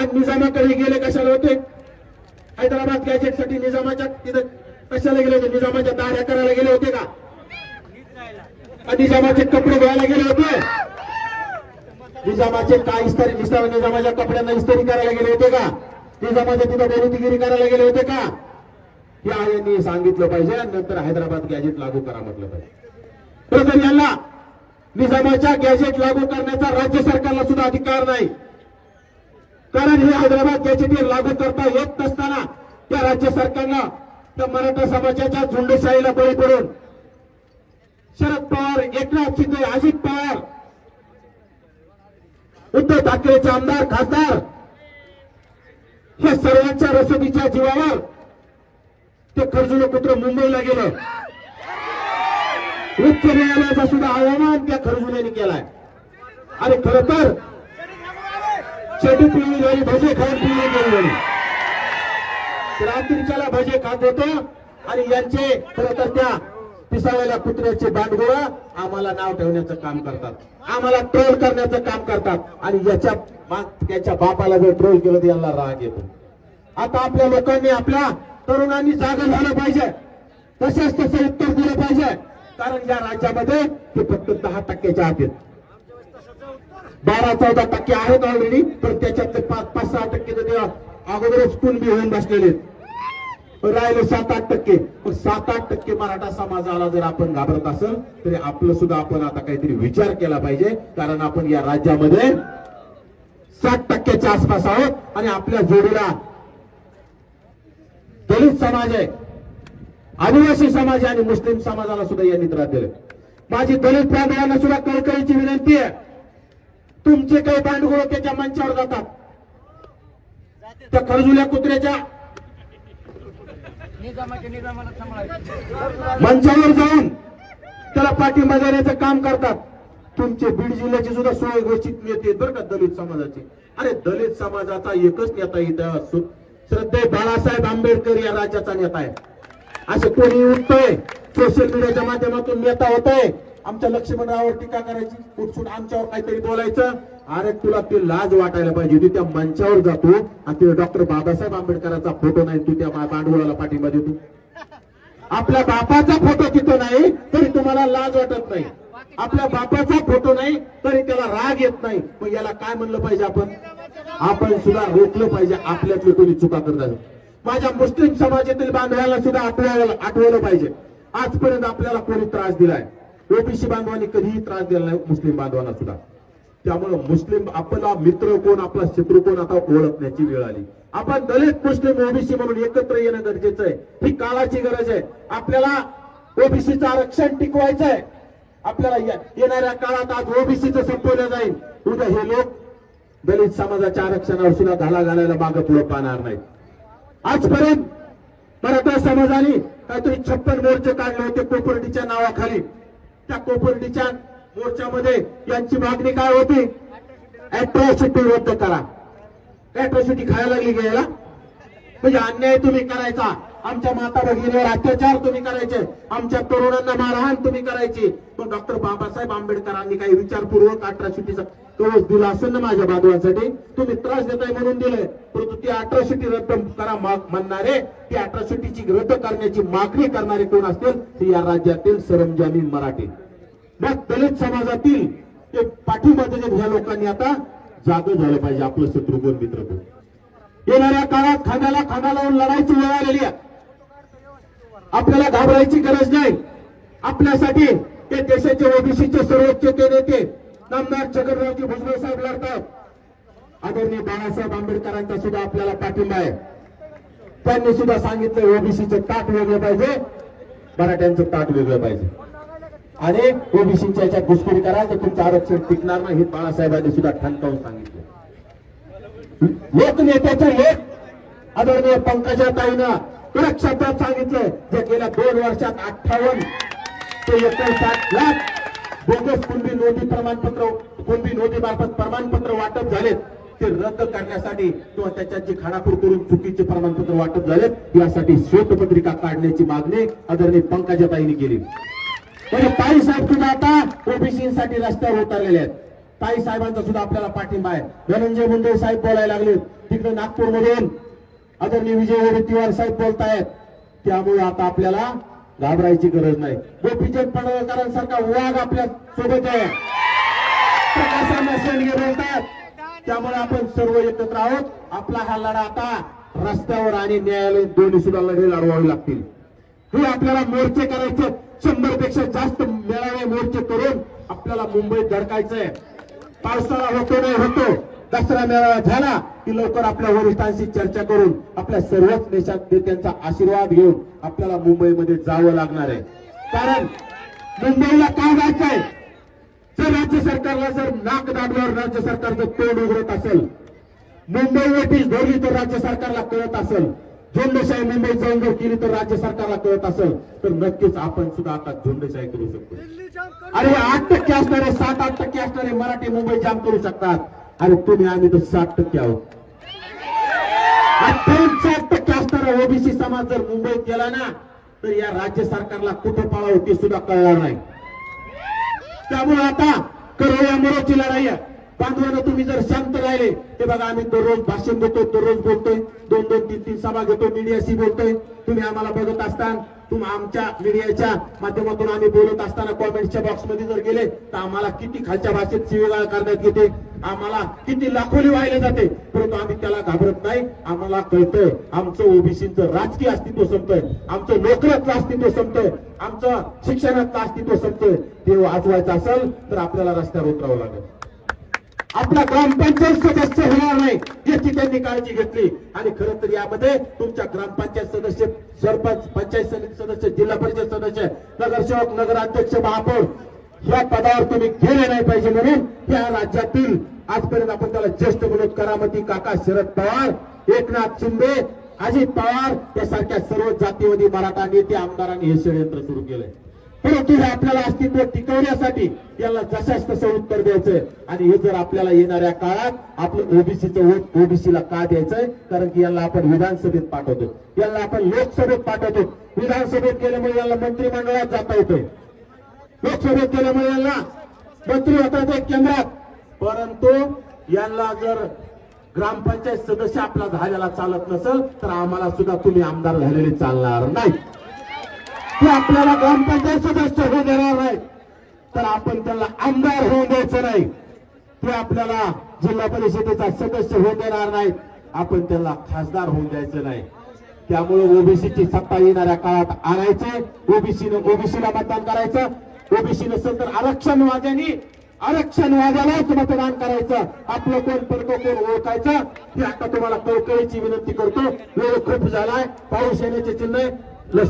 आणि निजामाकडे गेले कशाला होते? हैदराबाद गॅजेटसाठी निजामाच्या तिथं कशाला गेले होते? निजामाच्या दाऱ्या करायला गेले होते का? निजामाचे कपडे घ्यायला गेले होते? निजामाचे काय इस्त्री निसा निजामाच्या कपड्यांना इस्त्री करायला गेले होते का? निजामाच्या तिथं बेरुतीगिरी करायला गेले होते का? हे आयांनी सांगितलं पाहिजे नंतर हैदराबाद गॅजेट लागू करा म्हटलं पाहिजे. तर यांना निजामाच्या गॅजेट लागू करण्याचा राज्य सरकारला सुद्धा अधिकार नाही. कारण हे हैदराबाद गॅजेट लागू करता येत नसताना त्या राज्य सरकारनं त्या मराठा समाजाच्या झुंडशाहीला बळी पडून शरद पवार एकनाथ शिंदे अजित पवार उद्धव ठाकरेचे आमदार खासदार हे सर्वांच्या रसदीच्या जीवावर ते खरजुलं कुत्र मुंबईला गेलं. उच्च न्यायालयाचा सुद्धा अवमान त्या खरजुल्याने केलाय. आणि खर तर शेती पिवळी झाली भजे खाऊन पिवळी गेली झाली भजे खात होतो आणि यांचे खरं तर त्या पिसावलेल्या कुत्र्याचे बांडगोळा आम्हाला नाव ठेवण्याचं काम करतात. आम्हाला ट्रोल करण्याचं काम करतात. आणि याच्या त्याच्या बापाला जर ट्रोल केलं तर यांना राग येतो. आता आपल्या लोकांनी आपल्या तरुणांनी जागा झालं पाहिजे. तसेच तसं उत्तर दिलं पाहिजे. कारण या राज्यामध्ये ते फक्त दहा टक्क्याच्या आत आहेत. बारा चौदा टक्के आहेत ऑलरेडी पण त्याच्यातले पाच पाच सहा टक्के तर ते अगोदरच कुणबी होऊन बसलेले राहिले सात आठ टक्के. पण सात आठ टक्के मराठा समाजाला जर आपण घाबरत असेल तरी आपलं सुद्धा आपण आता काहीतरी विचार केला पाहिजे. कारण आपण या राज्यामध्ये साठ टक्क्याच्या आसपास आहोत आणि आपल्या जोडीला दलित समाज आहे आदिवासी समाज आहे आणि मुस्लिम समाजाला सुद्धा यांनी त्रास दिले माझी दलित बांधवांना सुद्धा कळकळीची विनंती आहे. तुमचे काही बांडगुळ त्याच्या मंचावर जातात. त्या खरजुल्या कुत्र्याच्या मंचावर जाऊन त्याला पाठिंबा देण्याचं काम करतात. तुमचे बीड जिल्ह्याचे सुद्धा सोय घोषित नेते बरं का दलित समाजाचे. अरे दलित समाजाचा एकच नेता इथं असतो श्रद्धे बाळासाहेब आंबेडकर या राज्याचा नेता आहे. असे कोणी उठतोय सोशल मीडियाच्या माध्यमातून नेता होतोय. आमच्या लक्ष्मणरावावर टीका करायची. कुठसून आमच्यावर काहीतरी बोलायचं. अरे तुला ते लाज वाटायला पाहिजे तू त्या मंचावर जातो आणि ते डॉक्टर बाबासाहेब आंबेडकरांचा फोटो नाही तू त्या बांडगोळाला पाठिंबा देतो आपल्या बापाचा फोटो तिथं नाही तरी तुम्हाला लाज वाटत नाही. आपल्या बापाचा फोटो नाही तरी त्याला राग येत नाही. मग याला काय म्हणलं पाहिजे आपण? आपण सुद्धा रोखलं पाहिजे. आपल्यातले कोणी चुका करतात माझ्या मुस्लिम समाजातील बांधवाला सुद्धा आठवायला आठवलं पाहिजे. आजपर्यंत आपल्याला कोणी त्रास दिलाय? ओबीसी बांधवांनी कधीही त्रास दिला नाही मुस्लिम बांधवांना सुद्धा. त्यामुळे मुस्लिम आपला मित्र कोण आपला शत्रू कोण आता ओळखण्याची वेळ आली. आपण दलित मुस्लिम ओबीसी म्हणून एकत्र येणं गरजेचं आहे. ही काळाची गरज आहे. आपल्याला ओबीसीचं आरक्षण टिकवायचं आहे. आपल्याला येणाऱ्या काळात आज ओबीसीचं संपवलं जाईल. उद्या हे लोक दलित समाजाच्या आरक्षणावर सुद्धा घाला घालायला मागं पुढे पाहणार नाही आजपर्यंत मराठा समाजाने काहीतरी छप्पन मोर्चे काढले होते कोपर्डीच्या नावाखाली. त्या कोपर्डीच्या मोर्चामध्ये यांची मागणी काय होती? अॅट्रॉसिटी रद्द करा. अॅट्रॉसिटी खायला लागली घ्यायला म्हणजे अन्याय तुम्ही करायचा. आमच्या माता भगिनीवर अत्याचार तुम्ही करायचे. आमच्या तरुणांना मारहाण तुम्ही करायची. पण डॉक्टर बाबासाहेब आंबेडकरांनी काही विचारपूर्वक अठराशिटीचा तोच दिला असेल ना माझ्या बांधवांसाठी तुम्ही त्रास देताय म्हणून दिलंय. परंतु ती अट्रॉसिटी रद्द करा म्हणणारे ती अट्रॉसिटीची रद्द करण्याची मागणी करणारे कोण असतील? ते या राज्यातील सरंजामी मराठी. मग दलित समाजातील ते पाठीमध्ये ह्या लोकांनी आता जाग झालं पाहिजे आपलं शत्रुघ्न मित्र येणाऱ्या काळात खांद्याला खांदा लावून लढायची वेळ आलेली आहे. आपल्याला घाबरायची गरज नाही. आपल्यासाठी ते देशाचे ओबीसीचे सर्वोच्च ते नेते नामदार छगनरावजी भुजबळ साहेब लढतात. आदरणीय बाळासाहेब आंबेडकरांचा सुद्धा आपल्याला पाठिंबा आहे. त्यांनी सुद्धा सांगितलं ओबीसीचं ताट वेगळं पाहिजे मराठ्यांचं ताट वेगळं पाहिजे. आणि ओबीसीच्या याच्यात घुसखोरी करा तर तुमचं आरक्षण टिकणार नाही हे बाळासाहेबांनी सुद्धा ठणकावून सांगितलं. लोकनेत्याचे लेख आदरणीय पंकजा ताईनं कडक शब्दात सांगितलं जे गेल्या दोन वर्षात अठ्ठावन्न ते एकोणसाठ लाख बोगस कुणबी नोंदी प्रमाणपत्र कुणबी नोंदी मार्फत प्रमाणपत्र वाटप झालेत ते रद्द करण्यासाठी किंवा त्याच्यात जी खाणापूर करून चुकीचे प्रमाणपत्र वाटप झालेत यासाठी श्वेतपत्रिका काढण्याची मागणी आदरणीय पंकजाताईने केली. म्हणजे ताई साहेब सुद्धा आता ओबीसीसाठी रस्त्यावर उतरलेले आहेत. ताई साहेबांचा सुद्धा आपल्याला पाठिंबा आहे. धनंजय मुंडे साहेब बोलायला लागले तिकडे नागपूरमधून आदरणीय विजय वडेट्टीवार साहेब बोलतायत. त्यामुळे आता आपल्याला घाबरायची गरज नाही. गोपीचंद पडळकरांसारखा वाघ आपल्यासोबत आहे. प्रकाशांना शेंडगे बोलतात. त्यामुळे आपण सर्व एकत्र आहोत. आपला हा लढा आता रस्त्यावर आणि न्यायालय दोन्ही सुद्धा लढे लढवावे लागतील. हे आपल्याला मोर्चे करायचे. शंभरपेक्षा जास्त मेळावे मोर्चे करून आपल्याला मुंबईत धडकायचंय. पावसाळा होतो नाही होतो. दसरा मेळावा झाला की लवकर आपल्या वरिष्ठांशी चर्चा करून आपल्या सर्वच देशात नेत्यांचा आशीर्वाद घेऊन आपल्याला मुंबईमध्ये जावं लागणार आहे. कारण मुंबईला काय जायचंय? जर राज्य सरकारला जर नाक दाबल्यावर राज्य सरकारचं तोंड उघडत असेल मुंबई नोटीस धरली तर राज्य सरकारला कळत असेल. झुंडशाही मुंबईत जाऊन जर केली तर राज्य सरकारला कळत असेल तर नक्कीच आपण सुद्धा आता झुंडशाही करू शकतो. अरे आठ टक्के असणारे सात आठ टक्के असणारे मराठी मुंबई जाम करू शकतात. आणि तुम्ही आम्ही तर साठ टक्के आहोत. साठ टक्के असणारा ओबीसी समाज जर मुंबईत गेला ना तर या राज्य सरकारला कुठं पाळावं ते सुद्धा कळणार नाही. त्यामुळे आता करो या मरोची लढाई आहे. तुम्ही जर शांत राहिले ते बघा आम्ही दररोज भाषण देतो दररोज बोलतोय. दोन दोन तीन तीन सभा घेतो मीडियाशी बोलतोय. तुम्ही आम्हाला बघत असताना तुम आमच्या मीडियाच्या माध्यमातून आम्ही बोलत असताना कॉमेंटच्या बॉक्समध्ये जर गेले तर आम्हाला किती खालच्या भाषेत शिवेगाळ करण्यात येते. आम्हाला किती लाखोली वाहिले जाते परंतु आम्ही त्याला घाबरत नाही. आम्हाला कळतंय आमचं ओबीसीचं राजकीय अस्तित्व संपतंय. आमचं नोकऱ्यातलं अस्तित्व संपतंय. आमचं शिक्षणातलं अस्तित्व संपतंय. ते वाचवायचं असेल तर आपल्याला रस्त्यावर उतरावं लागेल. आपला ग्रामपंचायत सदस्य होणार नाही याची त्यांनी काळजी घेतली. आणि खरं तर यामध्ये तुमच्या ग्रामपंचायत सदस्य सरपंच पंचायत समिती सदस्य जिल्हा परिषद सदस्य नगरसेवक नगराध्यक्ष महापौर या पदावर तुम्ही गेले नाही पाहिजे म्हणून त्या राज्यातील आजपर्यंत आपण त्याला ज्येष्ठ म्हणून करामती काका शरद पवार एकनाथ शिंदे अजित पवार यासारख्या सर्व जातीवादी मराठा नेते आमदारांनी हे षडयंत्र सुरू केलंय. परंतु हे आपल्याला अस्तित्व टिकवण्यासाठी याला जशाच तसं उत्तर द्यायचंय. आणि हे जर आपल्याला येणाऱ्या काळात आपलं ओबीसीचं वोट ओबीसीला का द्यायचंय? कारण की याला आपण विधानसभेत पाठवतो याला आपण लोकसभेत पाठवतो विधानसभेत गेल्यामुळे याला मंत्रिमंडळात जाता येतोय. लोकसभेत गेल्यामुळे यांना मंत्री होतात एक केंद्रात. परंतु यांना जर ग्रामपंचायत सदस्य आपला झालेला चालत नसेल तर आम्हाला सुद्धा तुम्ही आमदार झालेले चालणार नाही. ते आपल्याला ग्रामपंचायत सदस्य होऊ देणार नाही. तर आपण त्याला आमदार होऊ द्यायचं नाही. ते आपल्याला जिल्हा परिषदेचा सदस्य होऊ देणार नाही. आपण त्याला खासदार होऊन द्यायचं नाही. त्यामुळे ओबीसीची सत्ता येणाऱ्या काळात आणायचे. ओबीसीनं ओबीसीला मतदान करायचं. ओबीसी नसेल तर आरक्षणवाद्यांनी आरक्षणवाद्यालाच मतदान करायचं. आपलं कोण पडतो कोण ओळखायचं हे आता तुम्हाला कळकळीची विनंती करतो. वेळ खूप झालाय. पाऊस येण्याचे चिन्ह लस